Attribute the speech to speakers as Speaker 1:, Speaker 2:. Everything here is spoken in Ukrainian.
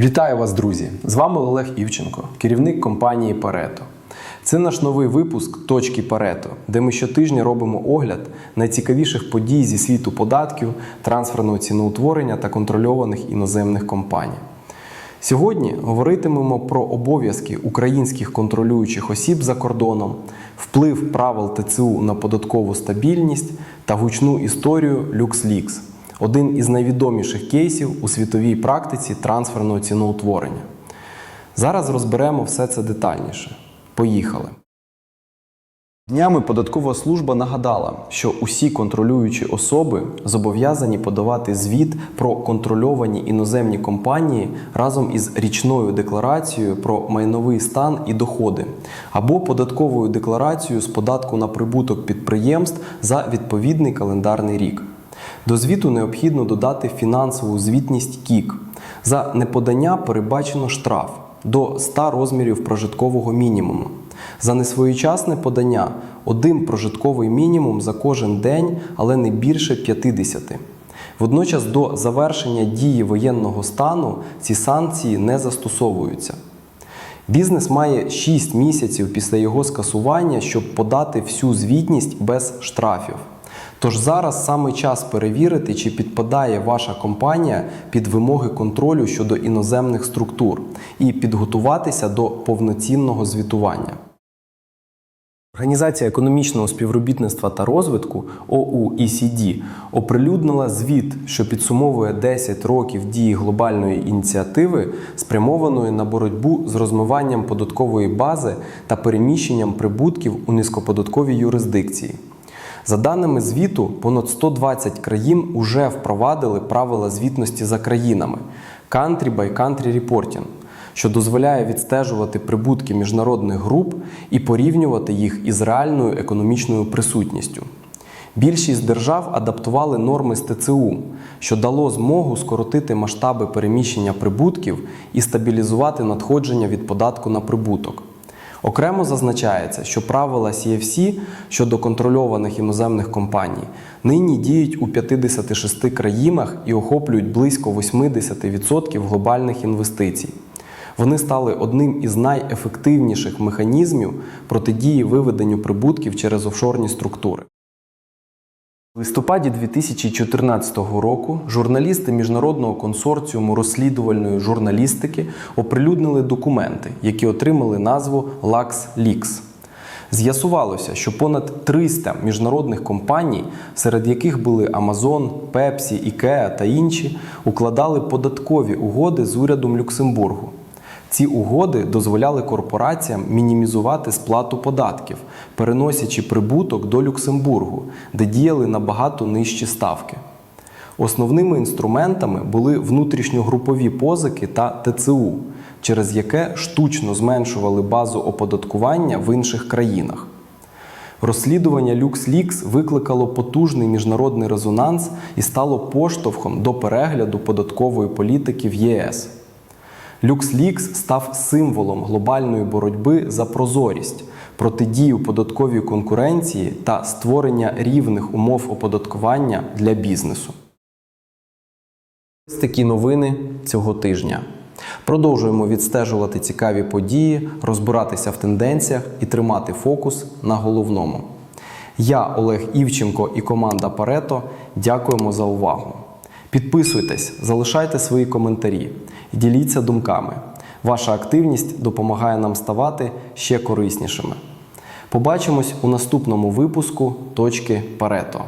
Speaker 1: Вітаю вас, друзі! З вами Олег Івченко, керівник компанії Парето. Це наш новий випуск Точки Парето, де ми щотижня робимо огляд найцікавіших подій зі світу податків, трансферного ціноутворення та контрольованих іноземних компаній. Сьогодні говоритимемо про обов'язки українських контролюючих осіб за кордоном, вплив правил ТЦУ на податкову стабільність та гучну історію LuxLeaks – один із найвідоміших кейсів у світовій практиці трансферного ціноутворення. Зараз розберемо все це детальніше. Поїхали. Днями податкова служба нагадала, що усі контролюючі особи зобов'язані подавати звіт про контрольовані іноземні компанії разом із річною декларацією про майновий стан і доходи або податковою декларацією з податку на прибуток підприємств за відповідний календарний рік. До звіту необхідно додати фінансову звітність КІК. За неподання передбачено штраф до 100 розмірів прожиткового мінімуму. За несвоєчасне подання один прожитковий мінімум за кожен день, але не більше 50. Водночас до завершення дії воєнного стану ці санкції не застосовуються. Бізнес має 6 місяців після його скасування, щоб подати всю звітність без штрафів. Тож зараз саме час перевірити, чи підпадає ваша компанія під вимоги контролю щодо іноземних структур і підготуватися до повноцінного звітування. Організація економічного співробітництва та розвитку ОУІСІД оприлюднила звіт, що підсумовує 10 років дії глобальної ініціативи, спрямованої на боротьбу з розмиванням податкової бази та переміщенням прибутків у низькоподатковій юрисдикції. За даними звіту, понад 120 країн уже впровадили правила звітності за країнами Country by Country Reporting, що дозволяє відстежувати прибутки міжнародних груп і порівнювати їх із реальною економічною присутністю. Більшість держав адаптували норми з ТЦУ, що дало змогу скоротити масштаби переміщення прибутків і стабілізувати надходження від податку на прибуток. Окремо зазначається, що правила CFC щодо контрольованих іноземних компаній нині діють у 56 країнах і охоплюють близько 80% глобальних інвестицій. Вони стали одним із найефективніших механізмів протидії виведенню прибутків через офшорні структури. У листопаді 2014 року журналісти міжнародного консорціуму розслідувальної журналістики оприлюднили документи, які отримали назву LuxLeaks. З'ясувалося, що понад 300 міжнародних компаній, серед яких були Amazon, Pepsi, IKEA та інші, укладали податкові угоди з урядом Люксембургу. Ці угоди дозволяли корпораціям мінімізувати сплату податків, переносячи прибуток до Люксембургу, де діяли набагато нижчі ставки. Основними інструментами були внутрішньогрупові позики та ТЦУ, через яке штучно зменшували базу оподаткування в інших країнах. Розслідування LuxLeaks викликало потужний міжнародний резонанс і стало поштовхом до перегляду податкової політики в ЄС. LuxLeaks став символом глобальної боротьби за прозорість, протидію податковій конкуренції та створення рівних умов оподаткування для бізнесу. Ось такі новини цього тижня. Продовжуємо відстежувати цікаві події, розбиратися в тенденціях і тримати фокус на головному. Я, Олег Івченко і команда Парето дякуємо за увагу. Підписуйтесь, залишайте свої коментарі діліться думками. Ваша активність допомагає нам ставати ще кориснішими. Побачимось у наступному випуску Точки Парето.